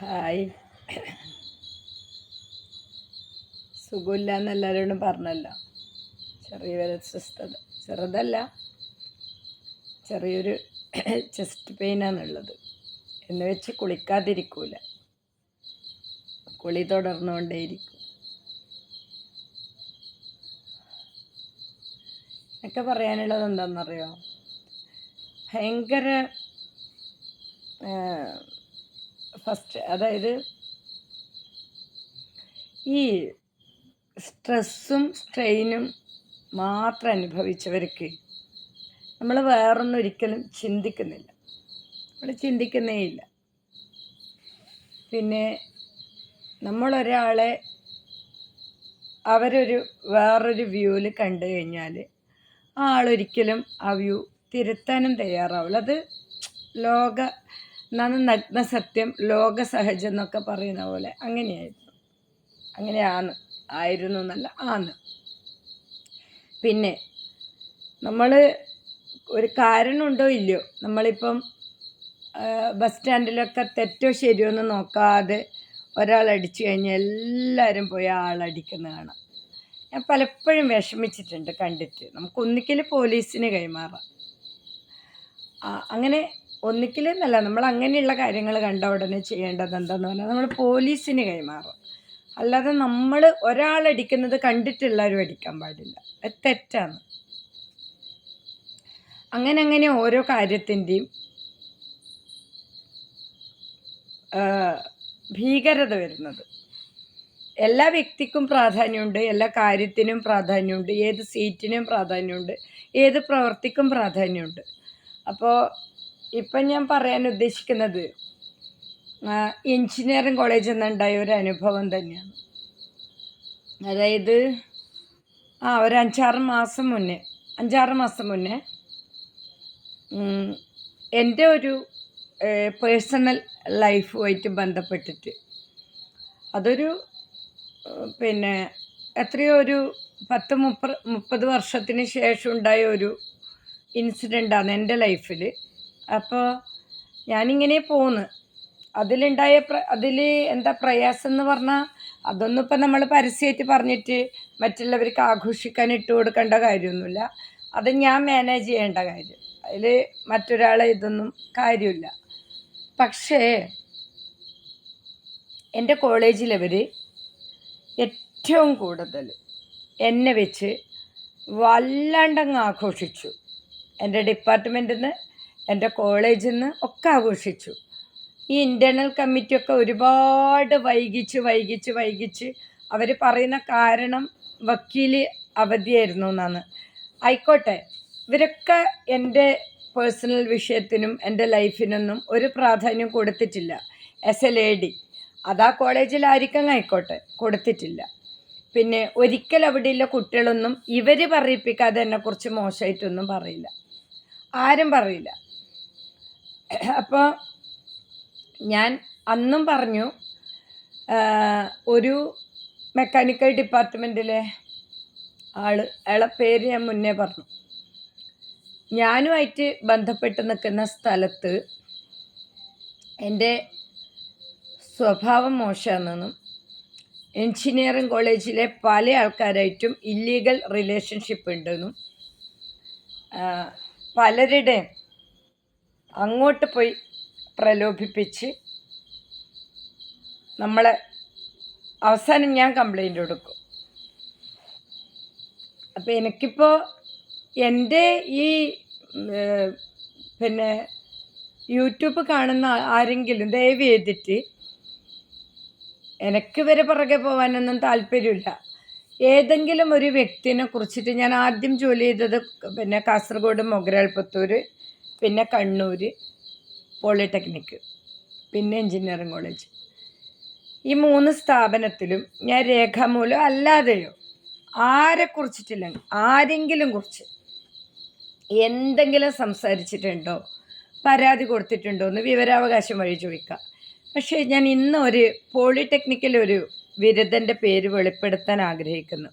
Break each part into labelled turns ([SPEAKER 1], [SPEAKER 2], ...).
[SPEAKER 1] Hi. സുഖമില്ല എന്ന് എല്ലാവരോടും പറഞ്ഞല്ലോ. ചെറിയൊരു അസ്വസ്ഥത. ചെറുതല്ല. ചെറിയൊരു ചെസ്റ്റ് പെയിനാണുള്ളത് എന്ന് വെച്ച് കുളിക്കാതിരിക്കൂല. കുളി തുടർന്നുകൊണ്ടേയിരിക്കും. ഒക്കെ പറയാനുള്ളത് എന്താണെന്നറിയോ? ഭയങ്കര ഫസ്റ്റ് അതായത് ഈ സ്ട്രെസ്സും സ്ട്രെയിനും മാത്രം അനുഭവിച്ചവർക്ക് നമ്മൾ വേറൊന്നും ഒരിക്കലും ചിന്തിക്കുന്നില്ല. നമ്മൾ ചിന്തിക്കുന്നേ ഇല്ല. പിന്നെ നമ്മളൊരാളെ അവരൊരു വേറൊരു വ്യൂവിൽ കണ്ടു കഴിഞ്ഞാൽ ആ ആളൊരിക്കലും ആ വ്യൂ തിരുത്താനും തയ്യാറാവില്ല അത് ലോക എന്നാണ് നഗ്ന സത്യം ലോക സഹജം എന്നൊക്കെ പറയുന്ന പോലെ അങ്ങനെയായിരുന്നു. അങ്ങനെയാണ് ആയിരുന്നു എന്നല്ല ആണ്. പിന്നെ നമ്മൾ ഒരു കാരണമുണ്ടോ ഇല്ലയോ? നമ്മളിപ്പം ബസ് സ്റ്റാൻഡിലൊക്കെ തെറ്റോ ശരിയോ എന്ന് നോക്കാതെ ഒരാൾ അടിച്ചു കഴിഞ്ഞാൽ എല്ലാവരും പോയി ആളടിക്കുന്ന കാണാം. ഞാൻ പലപ്പോഴും വിഷമിച്ചിട്ടുണ്ട് കണ്ടിട്ട്. നമുക്ക് ഒന്നിക്കൽ പോലീസിന് കൈമാറാം. അങ്ങനെ ഒന്നിക്കലെന്നല്ല നമ്മൾ അങ്ങനെയുള്ള കാര്യങ്ങൾ കണ്ട ഉടനെ ചെയ്യേണ്ടത് എന്താന്ന് പറഞ്ഞാൽ നമ്മൾ പോലീസിന് കൈമാറും അല്ലാതെ നമ്മൾ ഒരാളടിക്കുന്നത് കണ്ടിട്ടുള്ളവരും അടിക്കാൻ പാടില്ല. അത് തെറ്റാണ്. അങ്ങനെ അങ്ങനെ ഓരോ കാര്യത്തിന്റെയും ഭീകരത വരുന്നത്. എല്ലാ വ്യക്തിക്കും പ്രാധാന്യമുണ്ട് എല്ലാ കാര്യത്തിനും പ്രാധാന്യമുണ്ട് ഏത് സീറ്റിനും പ്രാധാന്യമുണ്ട് ഏത് പ്രവർത്തിക്കും പ്രാധാന്യമുണ്ട്. അപ്പോൾ ഇപ്പം ഞാൻ പറയാൻ ഉദ്ദേശിക്കുന്നത് എഞ്ചിനീയറിംഗ് കോളേജിൽ നിന്നുണ്ടായ ഒരു അനുഭവം തന്നെയാണ്. അതായത് ആ ഒരു അഞ്ചാറ് മാസം മുന്നേ അഞ്ചാറ് മാസം മുന്നേ എന്റെ ഒരു പേഴ്സണൽ ലൈഫുമായിട്ട് ബന്ധപ്പെട്ടിട്ട് അതൊരു പിന്നെ എത്രയോ ഒരു പത്ത് മുപ്പത് മുപ്പത് വർഷത്തിന് ശേഷം ഉണ്ടായ ഒരു ഇൻസിഡന്റാണ് എന്റെ ലൈഫിൽ അപ്പോൾ ഞാനിങ്ങനെ പോന്ന്. അതിലുണ്ടായ പ്ര അതിൽ എന്താ പ്രയാസം എന്ന് പറഞ്ഞാൽ അതൊന്നും ഇപ്പം നമ്മൾ പരസ്യമായിട്ട് പറഞ്ഞിട്ട് മറ്റുള്ളവർക്ക് ആഘോഷിക്കാൻ ഇട്ട് കൊടുക്കേണ്ട കാര്യമൊന്നുമില്ല അത് ഞാൻ മാനേജ് ചെയ്യേണ്ട കാര്യം. അതിൽ മറ്റൊരാളെ ഇതൊന്നും കാര്യമില്ല. പക്ഷേ എന്റെ കോളേജിലവർ ഏറ്റവും കൂടുതൽ എന്നെ വെച്ച് വല്ലാണ്ടങ്ങ് ആഘോഷിച്ചു. എന്റെ ഡിപ്പാർട്ട്മെന്റിൽ നിന്ന് എന്റെ കോളേജിൽ നിന്ന് ഒക്കെ ആഘോഷിച്ചു. ഈ ഇന്റേർണൽ കമ്മിറ്റിയൊക്കെ ഒരുപാട് വൈകിച്ച് വൈകിച്ച് വൈകിച്ച് അവർ പറയുന്ന കാരണം വക്കീൽ അവധിയായിരുന്നു എന്നാണ്. ആയിക്കോട്ടെ ഇവരൊക്കെ എന്റെ പേഴ്സണൽ വിഷയത്തിനും എന്റെ ലൈഫിനൊന്നും ഒരു പ്രാധാന്യം കൊടുത്തിട്ടില്ല. എസ് എ ലേഡി അതാ കോളേജിലായിരിക്കും ആയിക്കോട്ടെ കൊടുത്തിട്ടില്ല. പിന്നെ ഒരിക്കൽ അവിടെയുള്ള കുട്ടികളൊന്നും ഇവർ പറയിപ്പിക്കാതെ എന്നെക്കുറിച്ച് മോശമായിട്ടൊന്നും പറയില്ല. ആരും പറയില്ല. അപ്പോൾ ഞാൻ അന്നും പറഞ്ഞു ഒരു മെക്കാനിക്കൽ ഡിപ്പാർട്ട്മെന്റിലെ ആൾ അയാളെ പേര് ഞാൻ മുന്നേ പറഞ്ഞു. ഞാനുമായിട്ട് ബന്ധപ്പെട്ട് നിൽക്കുന്ന സ്ഥലത്ത് എന്റെ സ്വഭാവം മോശമാണെന്നും എഞ്ചിനീയറിംഗ് കോളേജിലെ പല ആൾക്കാരായിട്ടും ഇല്ലീഗൽ റിലേഷൻഷിപ്പ് ഉണ്ടെന്നും പലരുടെയും അങ്ങോട്ട് പോയി പ്രലോഭിപ്പിച്ച് നമ്മളെ അവസാനം ഞാൻ കംപ്ലൈന്റ് കൊടുക്കും. അപ്പോൾ എനിക്കിപ്പോൾ എന്റെ ഈ പിന്നെ യൂട്യൂബ് കാണുന്ന ആരെങ്കിലും ദയവ് ചെയ്തിട്ട് എനിക്ക് വരെ പുറകെ പോകാനൊന്നും താല്പര്യമില്ല. ഏതെങ്കിലും ഒരു വ്യക്തിനെ കുറിച്ചിട്ട് ഞാൻ ആദ്യം ജോലി ചെയ്തത് പിന്നെ കാസർഗോഡ് മൊഗരാൾപുത്തൂർ പിന്നെ കണ്ണൂർ പോളിടെക്നിക്ക് പിന്നെ എഞ്ചിനീയറിംഗ് കോളേജ്. ഈ മൂന്ന് സ്ഥാപനത്തിലും ഞാൻ രേഖാമൂലം അല്ലാതെയോ ആരെ കുറിച്ചിട്ടില്ല ആരെങ്കിലും കുറിച്ച് എന്തെങ്കിലും സംസാരിച്ചിട്ടുണ്ടോ പരാതി കൊടുത്തിട്ടുണ്ടോ എന്ന് വിവരാവകാശം വഴി ചോദിക്കാം. പക്ഷേ ഞാൻ ഇന്ന് ഒരു പോളിടെക്നിക്കൽ ഒരു ബിരുദന്റെ പേര് വെളിപ്പെടുത്താൻ ആഗ്രഹിക്കുന്നു.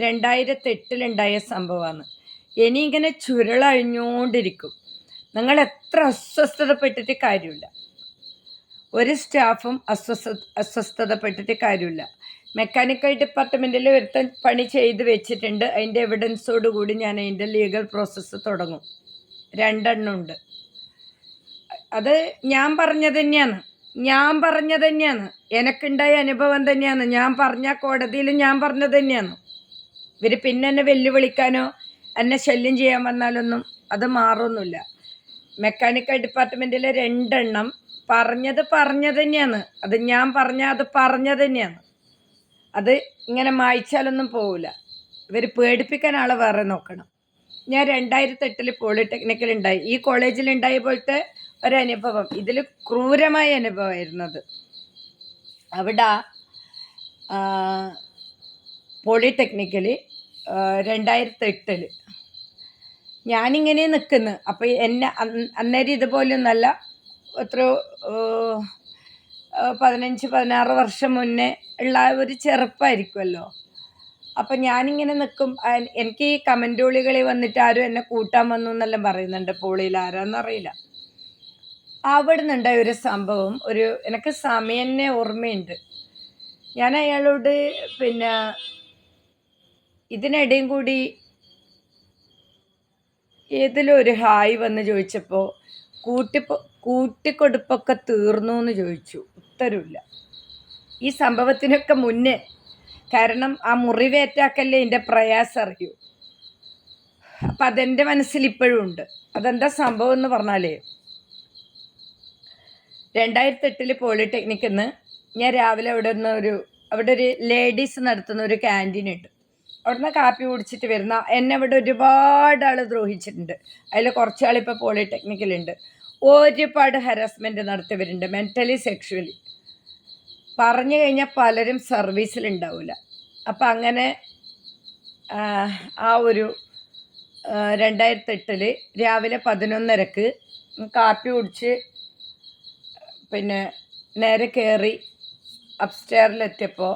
[SPEAKER 1] രണ്ടായിരത്തി എട്ടിലുണ്ടായ സംഭവമാണ്. ഇനി ഇങ്ങനെ ചുരുളഴിഞ്ഞുകൊണ്ടിരിക്കും നിങ്ങൾ എത്ര അസ്വസ്ഥതപ്പെട്ടിട്ട് കാര്യമില്ല. ഒരു സ്റ്റാഫും അസ്വസ്ഥ അസ്വസ്ഥതപ്പെട്ടിട്ട് കാര്യമില്ല. മെക്കാനിക്കൽ ഡിപ്പാർട്ട്മെന്റിൽ ഒരുത്തൻ പണി ചെയ്ത് വെച്ചിട്ടുണ്ട്. അതിന്റെ എവിഡൻസോട് കൂടി ഞാൻ അതിന്റെ ലീഗൽ പ്രോസസ്സ് തുടങ്ങും. രണ്ടെണ്ണം ഉണ്ട് അത് ഞാൻ പറഞ്ഞത് തന്നെയാണ്. ഞാൻ പറഞ്ഞത് തന്നെയാണ്. എനക്കുണ്ടായ അനുഭവം തന്നെയാണ്. ഞാൻ പറഞ്ഞ കോടതിയിൽ ഞാൻ പറഞ്ഞത് തന്നെയാണ്. ഇവർ പിന്നെ എന്നെ വെല്ലുവിളിക്കാനോ എന്നെ ശല്യം ചെയ്യാൻ വന്നാലൊന്നും അത് മാറൊന്നുമില്ല. മെക്കാനിക്കൽ ഡിപ്പാർട്ട്മെന്റിലെ രണ്ടെണ്ണം പറഞ്ഞത് പറഞ്ഞത് തന്നെയാണ്. അത് ഞാൻ പറഞ്ഞ അത് പറഞ്ഞത് തന്നെയാണ്. അത് ഇങ്ങനെ മായ്ച്ചാലൊന്നും പോവില്ല ഇവർ പേടിപ്പിക്കാൻ ആളെ വേറെ നോക്കണം. ഞാൻ രണ്ടായിരത്തി എട്ടിൽ പോളിടെക്നിക്കൽ ഉണ്ടായി. ഈ കോളേജിൽ ഉണ്ടായ പോലത്തെ ഒരനുഭവം. ഇതിൽ ക്രൂരമായ അനുഭവമായിരുന്നത്. അവിടെ പോളിടെക്നിക്കൽ രണ്ടായിരത്തി എട്ടിൽ ഞാനിങ്ങനെ നിൽക്കുന്നു അപ്പോൾ എന്നെ അന്ന് അന്നേരം ഇതുപോലൊന്നല്ല ഏഹ്, പതിനഞ്ച് പതിനാറ് വർഷം മുന്നേ ഉള്ള ഒരു ചെറുപ്പമായിരിക്കുമല്ലോ അപ്പം ഞാനിങ്ങനെ നിൽക്കും. എനിക്ക് ഈ കമന്റുകളികളിൽ വന്നിട്ട് ആരും എന്നെ കൂട്ടാൻ വന്നു എന്നെല്ലാം പറയുന്നുണ്ട്. പോളിയിൽ ആരാന്നറിയില്ല അവിടെ നിന്നുണ്ടായ ഒരു സംഭവം ഒരു എനിക്ക് സമയന്നെ ഓർമ്മയുണ്ട്. ഞാൻ അയാളോട് പിന്നെ ഇതിനിടയും കൂടി ഏതിലും ഒരു ഹായ് വന്ന് ചോദിച്ചപ്പോൾ കൂട്ടിപ്പോ കൂട്ടിക്കൊടുപ്പൊക്കെ തീർന്നു എന്ന് ചോദിച്ചു. ഉത്തരവില്ല. ഈ സംഭവത്തിനൊക്കെ മുന്നേ കാരണം ആ മുറിവേറ്റാക്കല്ലേ എന്റെ പ്രയാസം അറിയൂ. അപ്പം അതെന്റെ മനസ്സിൽ ഇപ്പോഴും ഉണ്ട്. അതെന്താ സംഭവം എന്ന് പറഞ്ഞാലേ രണ്ടായിരത്തി പോളിടെക്നിക്കിൽ നിന്ന് ഞാൻ രാവിലെ അവിടെ നിന്ന് ഒരു അവിടെ ഒരു ലേഡീസ് നടത്തുന്ന ഒരു ക്യാന്റീൻ ഉണ്ട്. അവിടുന്ന് കാപ്പി കുടിച്ചിട്ട് വരുന്ന എന്നെ ഇവിടെ ഒരുപാട് ആൾ ദ്രോഹിച്ചിട്ടുണ്ട്. അതിൽ കുറച്ച് ആളിപ്പോൾ പോളിടെക്നിക്കലുണ്ട് ഒരുപാട് ഹരാസ്മെന്റ് നടത്തിയവരുണ്ട് മെന്റലി സെക്ഷുവലി പറഞ്ഞു കഴിഞ്ഞാൽ പലരും സർവീസിലുണ്ടാവില്ല അപ്പം അങ്ങനെ ആ, ഒരു രണ്ടായിരത്തെട്ടിൽ രാവിലെ പതിനൊന്നരക്ക് കാപ്പി കുടിച്ച് പിന്നെ നേരെ കയറി അപ്സ്റ്റെയറിലെത്തിയപ്പോൾ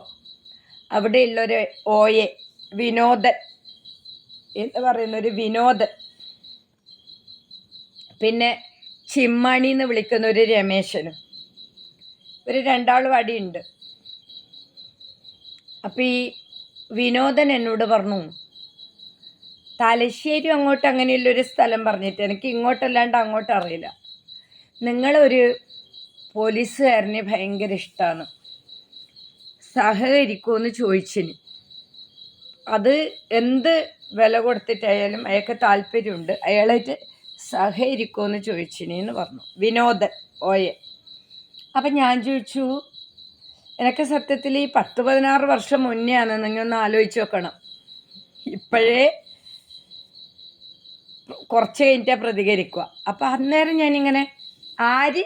[SPEAKER 1] അവിടെയുള്ളൊരു ഓയെ വിനോദൻ എന്ന് പറയുന്ന ഒരു വിനോദൻ പിന്നെ ചിമ്മണി എന്ന് വിളിക്കുന്ന ഒരു രമേശനും. ഒരു രണ്ടാളും അടിയുണ്ട്. അപ്പം ഈ വിനോദൻ എന്നോട് പറഞ്ഞു തലശ്ശേരി അങ്ങോട്ട് അങ്ങനെയുള്ളൊരു സ്ഥലം പറഞ്ഞിട്ട് എനിക്ക് ഇങ്ങോട്ടല്ലാണ്ട് അങ്ങോട്ട് അറിയില്ല. നിങ്ങളൊരു പോലീസുകാരനെ ഭയങ്കര ഇഷ്ടമാണ് സഹകരിക്കുമെന്ന് ചോദിച്ചിന്. അത് എന്ത് വില കൊടുത്തിട്ടായാലും അയാൾക്ക് താല്പര്യമുണ്ട്. അയാളായിട്ട് സഹകരിക്കുമെന്ന് ചോദിച്ചിന് എന്ന് പറഞ്ഞു. വിനോദൻ ഓയെ. അപ്പം ഞാൻ ചോദിച്ചു എനിക്ക് സത്യത്തിൽ ഈ പത്ത് പതിനാറ് വർഷം മുന്നേ ആണ് നിങ്ങൾ ഒന്ന് ആലോചിച്ച് നോക്കണം. ഇപ്പോഴേ കുറച്ച് കഴിഞ്ഞിട്ടാ പ്രതികരിക്കുക അപ്പം അന്നേരം ഞാനിങ്ങനെ ആര്?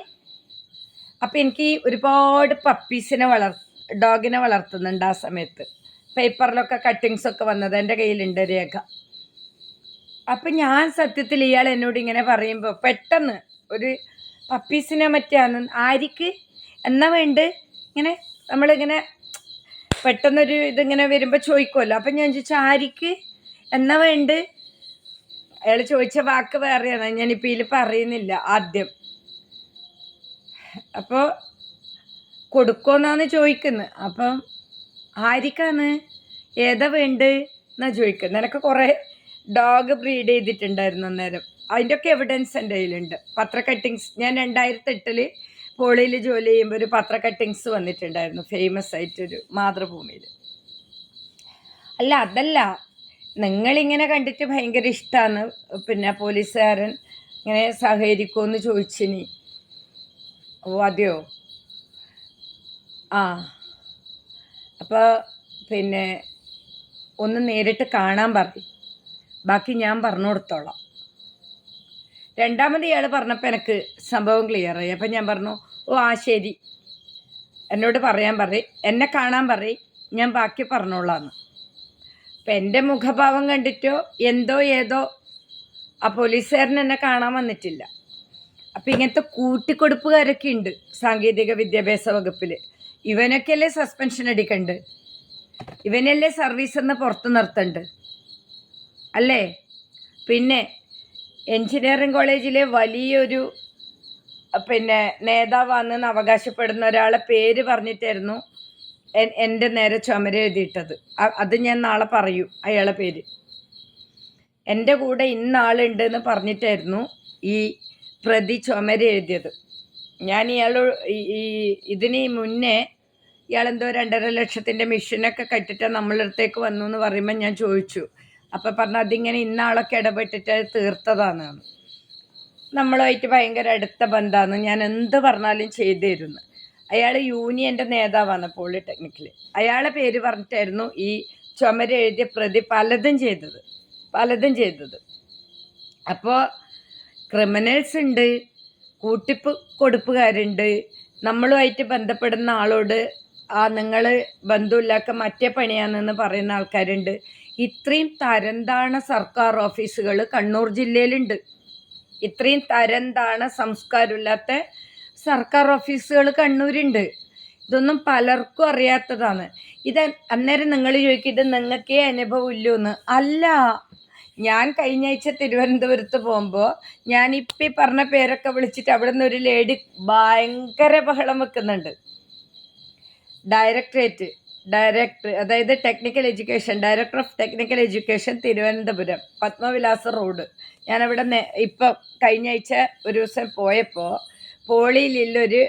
[SPEAKER 1] അപ്പം എനിക്ക് ഒരുപാട് പപ്പീസിനെ വളർ ഡോഗിനെ വളർത്തുന്നുണ്ട് ആ സമയത്ത്. പേപ്പറിലൊക്കെ കട്ടിങ്സ് ഒക്കെ വന്നത് എന്റെ കയ്യിലുണ്ട് രേഖ. അപ്പം ഞാൻ സത്യത്തിൽ ഇയാൾ എന്നോട് ഇങ്ങനെ പറയുമ്പോൾ പെട്ടെന്ന് ഒരു പപ്പീസിനെ മറ്റാന്ന് ആരിക്ക്? എന്നാ വേണ്ട? ഇങ്ങനെ നമ്മളിങ്ങനെ പെട്ടെന്നൊരു ഇതിങ്ങനെ വരുമ്പോൾ ചോദിക്കുമല്ലോ അപ്പം ഞാൻ ചോദിച്ചു ആരിക്ക്? എന്നാ വേണ്ട? അയാൾ ചോദിച്ച വാക്ക് വേറെയാണ്. ഞാനിപ്പോൾ ഇതിൽ പറയുന്നില്ല ആദ്യം. അപ്പോൾ കൊടുക്കുമെന്നാണ് ചോദിക്കുന്നത് അപ്പം ആരിക്കാണ്? ഏതാ വേണ്ട എന്നാ ചോദിക്കുക നിനക്ക് കുറേ ഡോഗ് ബ്രീഡ് ചെയ്തിട്ടുണ്ടായിരുന്നു അന്നേരം. അതിന്റെയൊക്കെ എവിഡൻസ് എന്റെ കയ്യിലുണ്ട്. പത്ര കട്ടിങ്സ് ഞാൻ രണ്ടായിരത്തി എട്ടിൽ പോളിയിൽ ജോലി ചെയ്യുമ്പോൾ ഒരു പത്ര കട്ടിങ്സ് വന്നിട്ടുണ്ടായിരുന്നു. ഫേമസ് ആയിട്ടൊരു മാതൃഭൂമിയിൽ അല്ല അതല്ല. നിങ്ങളിങ്ങനെ കണ്ടിട്ട് ഭയങ്കര ഇഷ്ടമാണ് പിന്നെ പോലീസുകാരൻ ഇങ്ങനെ സഹകരിക്കുമെന്ന് ചോദിച്ചിനി. ഓ അതെയോ? ആ. അപ്പോൾ പിന്നെ ഒന്ന് നേരിട്ട് കാണാൻ പറഞ്ഞു ബാക്കി ഞാൻ പറഞ്ഞു കൊടുത്തോളാം. രണ്ടാമത് ഇയാൾ പറഞ്ഞപ്പോൾ എനിക്ക് സംഭവം ക്ലിയറായി അപ്പം ഞാൻ പറഞ്ഞു ഓ ആ ശരി. എന്നോട് പറയാൻ പറയും എന്നെ കാണാൻ പറയും ഞാൻ ബാക്കി പറഞ്ഞോളാന്ന്. അപ്പം എന്റെ മുഖഭാവം കണ്ടിട്ടോ എന്തോ ഏതോ ആ പോലീസുകാരൻ എന്നെ കാണാൻ വന്നിട്ടില്ല. അപ്പം ഇങ്ങനത്തെ കൂട്ടിക്കൊടുപ്പുകാരൊക്കെ ഉണ്ട് സാങ്കേതിക വിദ്യാഭ്യാസ വകുപ്പിൽ ഇവനൊക്കെയല്ലേ സസ്പെൻഷൻ അടിക്കണ്ട്? ഇവനല്ലേ സർവീസ് എന്ന് പുറത്ത് നിർത്തണ്ട്? അല്ലേ? പിന്നെ എൻജിനീയറിംഗ് കോളേജിലെ വലിയൊരു പിന്നെ നേതാവാണെന്ന് അവകാശപ്പെടുന്ന ഒരാളെ പേര് പറഞ്ഞിട്ടായിരുന്നു എന്റെ നേരെ ചുമര എഴുതിയിട്ടത്. അത് ഞാൻ നാളെ പറയൂ അയാളെ പേര്. എന്റെ കൂടെ ഇന്ന ആളുണ്ട് എന്ന് പറഞ്ഞിട്ടായിരുന്നു ഈ പ്രതി ചുമര എഴുതിയത്. ഞാൻ ഇയാൾ ഈ ഇതിന് മുന്നേ ഇയാളെന്തോ രണ്ടര ലക്ഷത്തിന്റെ മെഷീനൊക്കെ കെട്ടിട്ട് നമ്മളടുത്തേക്ക് വന്നു എന്ന് പറയുമ്പോൾ ഞാൻ ചോദിച്ചു. അപ്പം പറഞ്ഞു അതിങ്ങനെ ഇന്ന ആളൊക്കെ ഇടപെട്ടിട്ട് അത് തീർത്തതാണ് നമ്മളുമായിട്ട് ഭയങ്കര അടുത്ത ബന്ധമാണ് ഞാൻ എന്ത് പറഞ്ഞാലും ചെയ്തു തരുന്നു അയാൾ യൂണിയന്റെ നേതാവാണ് പോളിടെക്നിക്കിൽ അയാളെ പേര് പറഞ്ഞിട്ടായിരുന്നു ഈ ചുമര എഴുതിയ പ്രതി പലതും ചെയ്തത്. പലതും ചെയ്തത്. അപ്പോൾ ക്രിമിനൽസ് ഉണ്ട് കൂട്ടിപ്പ് കൊടുപ്പുകാരുണ്ട്. നമ്മളുമായിട്ട് ബന്ധപ്പെടുന്ന ആളോട് ആ നിങ്ങൾ ബന്ധുവില്ലാക്ക മറ്റേ പണിയാണെന്ന് പറയുന്ന ആൾക്കാരുണ്ട്. ഇത്രയും തരംതാണ സർക്കാർ ഓഫീസുകൾ കണ്ണൂർ ജില്ലയിലുണ്ട്. ഇത്രയും തരംതാണ സംസ്കാരമില്ലാത്ത സർക്കാർ ഓഫീസുകൾ കണ്ണൂരുണ്ട്. ഇതൊന്നും പലർക്കും അറിയാത്തതാണ്. ഇത് അന്നേരം നിങ്ങൾ ചോദിക്കും ഇത് നിങ്ങൾക്കേ അനുഭവം ഇല്ലൂന്ന്. അല്ല ഞാൻ കഴിഞ്ഞ ആഴ്ച തിരുവനന്തപുരത്ത് പോകുമ്പോൾ ഞാൻ ഇപ്പം ഈ പറഞ്ഞ പേരൊക്കെ വിളിച്ചിട്ട് അവിടെ നിന്ന് ഒരു ലേഡി ഭയങ്കര ബഹളം വെക്കുന്നുണ്ട്. ഡയറക്ടറേറ്റ് ഡയറക്ടർ അതായത് technical education director of technical education Thiruvananthapuram Padmavilasa road. ഞാനവിടെ ഇപ്പം കഴിഞ്ഞ ആഴ്ച ഒരു ദിവസം പോയപ്പോൾ പോളിയിലുള്ളൊരു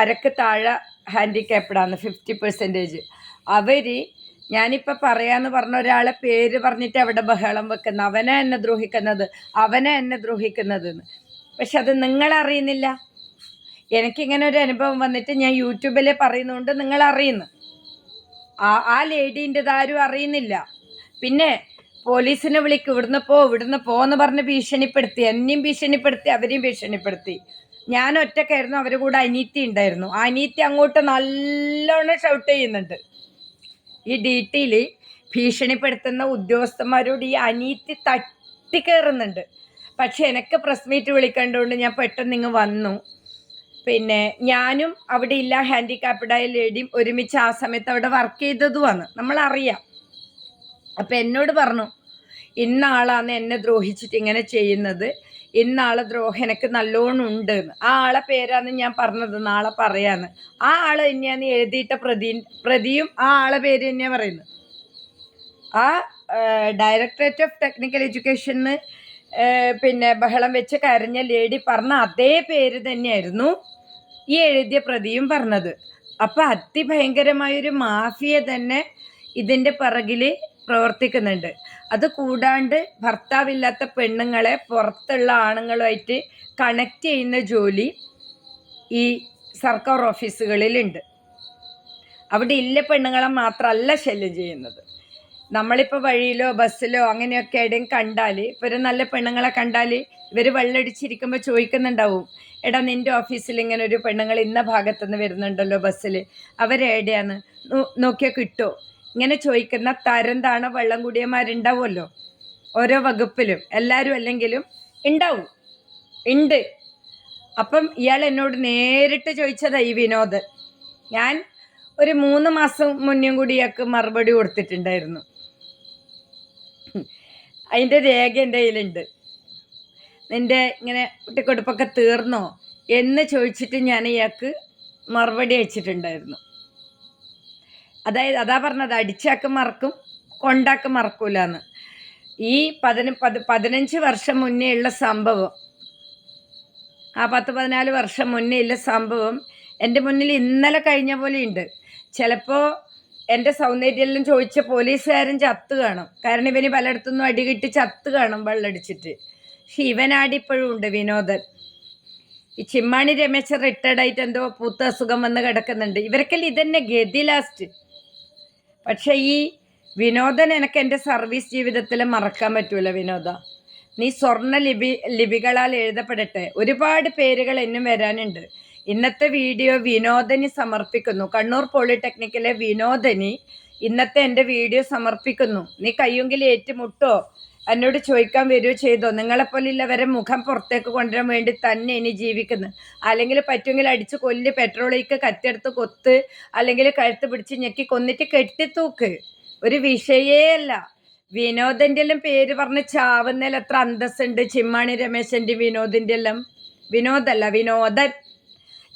[SPEAKER 1] അരക്ക് താഴെ ഹാൻഡിക്യാപ്ഡാണ് ഫിഫ്റ്റി പെർസെന്റേജ് അവർ ഞാനിപ്പോൾ പറയാമെന്ന് പറഞ്ഞ ഒരാളെ പേര് പറഞ്ഞിട്ട് അവിടെ ബഹളം വെക്കുന്ന. അവനെ എന്നെ ദ്രോഹിക്കുന്നത് അവനെ എന്നെ ദ്രോഹിക്കുന്നതെന്ന്. പക്ഷെ അത് നിങ്ങളറിയുന്നില്ല. എനിക്കിങ്ങനെ ഒരു അനുഭവം വന്നിട്ട് ഞാൻ യൂട്യൂബിൽ പറയുന്നുണ്ട് നിങ്ങൾ അറിയുന്നു ആ ആ ലേഡീന്റെ ആരും അറിയുന്നില്ല. പിന്നെ പോലീസിനെ വിളിക്കും ഇവിടുന്ന് പോ ഇവിടുന്ന് പോന്ന് പറഞ്ഞ് ഭീഷണിപ്പെടുത്തി. എന്നെയും ഭീഷണിപ്പെടുത്തി അവരെയും ഭീഷണിപ്പെടുത്തി. ഞാൻ ഒറ്റക്കായിരുന്നു അവരുടെ കൂടെ അനീത്തി ഉണ്ടായിരുന്നു. അനീത്തി അങ്ങോട്ട് നല്ലോണം ഷൗട്ട് ചെയ്യുന്നുണ്ട്. ഈ ഡി ഭീഷണിപ്പെടുത്തുന്ന ഉദ്യോഗസ്ഥന്മാരോട് ഈ തട്ടി തട്ടിക്കയറുന്നുണ്ട് പക്ഷെ എനിക്ക് പ്രസ് മീറ്റ് വിളിക്കേണ്ടതുകൊണ്ട് ഞാൻ പെട്ടെന്ന് ഇങ്ങ് വന്നു. പിന്നെ ഞാനും അവിടെ ഇല്ല ഹാൻഡിക്കാപ്പിഡായ ലേഡിയും ഒരുമിച്ച് ആ സമയത്ത് അവിടെ വർക്ക് ചെയ്തതുമാണ് നമ്മളറിയാം. അപ്പം എന്നോട് പറഞ്ഞു ഇന്ന ആളാണ് എന്നെ ദ്രോഹിച്ചിട്ട് ഇങ്ങനെ ചെയ്യുന്നത്. ഇന്നാളെ ദ്രോഹം എനിക്ക് നല്ലോണം ഉണ്ട് ആ ആളെ പേരാന്ന് ഞാൻ പറഞ്ഞത് നാളെ പറയാന്ന്. ആ ആൾ തന്നെയാണ് എഴുതിയിട്ട പ്രതി പ്രതിയും ആ ആളെ പേര് തന്നെയാണ് പറയുന്നത്. ആ ഡയറക്ടറേറ്റ് ഓഫ് ടെക്നിക്കൽ എഡ്യൂക്കേഷന് പിന്നെ ബഹളം വെച്ച് കരഞ്ഞ ലേഡി പറഞ്ഞ അതേ പേര് തന്നെയായിരുന്നു ഈ എഴുതിയ പ്രതിയും പറഞ്ഞത്. അപ്പം അതിഭയങ്കരമായൊരു മാഫിയ തന്നെ ഇതിന്റെ പിറകിൽ പ്രവർത്തിക്കുന്നുണ്ട്. അത് കൂടാണ്ട് ഭർത്താവില്ലാത്ത പെണ്ണുങ്ങളെ പുറത്തുള്ള ആണുങ്ങളുമായിട്ട് കണക്ട് ചെയ്യുന്ന ജോലി ഈ സർക്കാർ ഓഫീസുകളിലുണ്ട് അവിടെ ഇല്ല പെണ്ണുങ്ങളെ മാത്രമല്ല ശല്യം ചെയ്യുന്നത്. നമ്മളിപ്പോൾ വഴിയിലോ ബസ്സിലോ അങ്ങനെയൊക്കെ എവിടെയും കണ്ടാൽ ഇപ്പോൾ നല്ല പെണ്ണുങ്ങളെ കണ്ടാൽ ഇവർ വെള്ളടിച്ചിരിക്കുമ്പോൾ ചോദിക്കുന്നുണ്ടാവും എടാ നിന്റെ ഓഫീസിൽ ഇങ്ങനെ ഒരു പെണ്ണുങ്ങൾ ഇന്ന ഭാഗത്തുനിന്ന് വരുന്നുണ്ടല്ലോ ബസ്സിൽ അവരെവിടെയാണ് നോക്കിയാൽ കിട്ടുമോ ഇങ്ങനെ ചോദിക്കുന്ന തരം താണ വെള്ളം കൂടിയന്മാരുണ്ടാവുമല്ലോ ഓരോ വകുപ്പിലും എല്ലാവരും അല്ലെങ്കിലും ഉണ്ടാവും ഉണ്ട്. അപ്പം ഇയാൾ എന്നോട് നേരിട്ട് ചോദിച്ചതാ ഈ വിനോദ്. ഞാൻ ഒരു മൂന്ന് മാസം മുന്നേ കൂടി ഇയാൾക്ക് മറുപടി കൊടുത്തിട്ടുണ്ടായിരുന്നു. അതിന്റെ രേഖ എന്റെ കയ്യിലുണ്ട്. നിന്റെ ഇങ്ങനെ കുട്ടിക്കൊടുപ്പൊക്കെ തീർന്നോ എന്ന് ചോദിച്ചിട്ട് ഞാൻ ഇയാൾക്ക് മറുപടി അയച്ചിട്ടുണ്ടായിരുന്നു. അതായത് അതാ പറഞ്ഞത് അടിച്ചാക്ക് മറക്കും കൊണ്ടാക്ക് മറക്കൂലെന്ന്. ഈ പതിന പത് പതിനഞ്ച് വർഷം മുന്നേ ഉള്ള സംഭവം ആ പത്ത് പതിനാല് വർഷം മുന്നേ ഉള്ള സംഭവം എന്റെ മുന്നിൽ ഇന്നലെ കഴിഞ്ഞ പോലെയുണ്ട് ചിലപ്പോൾ എന്റെ സൗന്ദര്യമെല്ലാം ചോദിച്ച പോലീസുകാരൻ ചത്ത് കാണും. കാരണം ഇവന് പലയിടത്തുനിന്നും അടികിട്ടി ചത്ത് കാണും വെള്ളടിച്ചിട്ട്. പക്ഷെ ഇവനാടി ഇപ്പോഴും ഉണ്ട് വിനോദൻ. ഈ ചിമ്മാണി രമേശ് റിട്ടയർഡ് ആയിട്ട് എന്തോ പൂത്ത അസുഖം വന്ന് കിടക്കുന്നുണ്ട്. ഇവർക്കെല്ലാം ഇതന്നെ ഗതി ലാസ്റ്റ് പക്ഷെ ഈ വിനോദൻ എനിക്ക് എന്റെ സർവീസ് ജീവിതത്തിൽ മറക്കാൻ പറ്റൂല വിനോദ. നീ സ്വർണ ലിപി ലിപികളാൽ എഴുതപ്പെടട്ടെ. ഒരുപാട് പേരുകൾ എന്നും വരാനുണ്ട്. ഇന്നത്തെ വീഡിയോ വിനോദനി സമർപ്പിക്കുന്നു. കണ്ണൂർ പോളിടെക്നിക്കിലെ വിനോദനി ഇന്നത്തെ എന്റെ വീഡിയോ സമർപ്പിക്കുന്നു. നീ കയ്യെങ്കിൽ ഏറ്റുമുട്ടോ? എന്നോട് ചോദിക്കാൻ വരുമോ ചെയ്തോ? നിങ്ങളെപ്പോലുള്ളവരെ മുഖം പുറത്തേക്ക് കൊണ്ടുവരാൻ വേണ്ടി തന്നെ ഇനി ജീവിക്കുന്നു. അല്ലെങ്കിൽ പറ്റുമെങ്കിൽ അടിച്ച് കൊല്ല് പെട്രോളിക്ക് കത്തെടുത്ത് കൊത്ത് അല്ലെങ്കിൽ കഴുത്ത് പിടിച്ച് ഞെക്കി കൊന്നിട്ട് കെട്ടിത്തൂക്ക്. ഒരു വിഷയേ അല്ല. വിനോദിന്റെ എല്ലാം പേര് പറഞ്ഞ് ചാവുന്നതിൽ എത്ര അന്തസ്സുണ്ട്. ചിമ്മാണി രമേശന്റെ വിനോദിന്റെ എല്ലാം. വിനോദല്ല വിനോദൻ.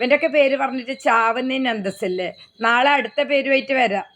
[SPEAKER 1] ഇവന്റെയൊക്കെ പേര് പറഞ്ഞിട്ട് ചാവുന്നതിന് അന്തസ്സില്ലേ നാളെ അടുത്ത പേരുമായിട്ട് വരാം.